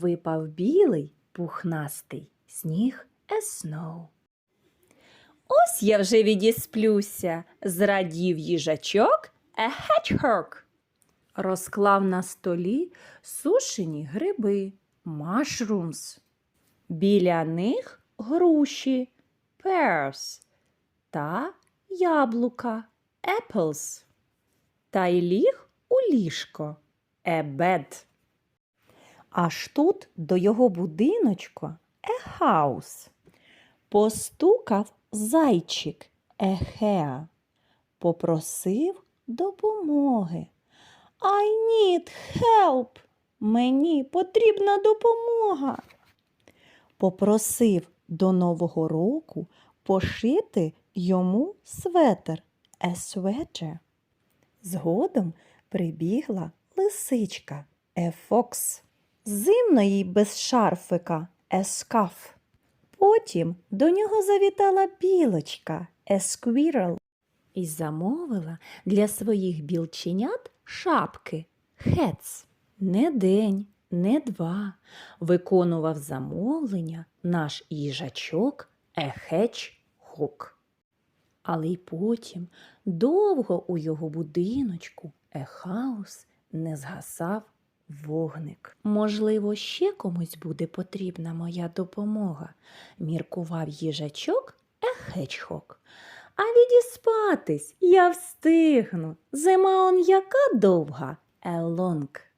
Випав білий пухнастий сніг snow. Ось я вже відісплюся, зрадів їжачок hedgehog. Розклав на столі сушені гриби mushrooms. Біля них груші pears та яблука apples. Та й ліг у ліжко bed. Аж тут до його будиночка house. Постукав зайчик ехеа, попросив допомоги. I need help. Мені потрібна допомога. Попросив до Нового року пошити йому светер sweater. Згодом прибігла лисичка fox. Зимно їй без шарфика scarf. Потім до нього завітала білочка squirrel і замовила для своїх білченят шапки hats. Не день, не два виконував замовлення наш їжачок a hedgehog. Але й потім довго у його будиночку ехаус не згасав вогник. Можливо, ще комусь буде потрібна моя допомога, міркував їжачок ехечхок. А відіспатись я встигну. Зима он яка довга, елонг.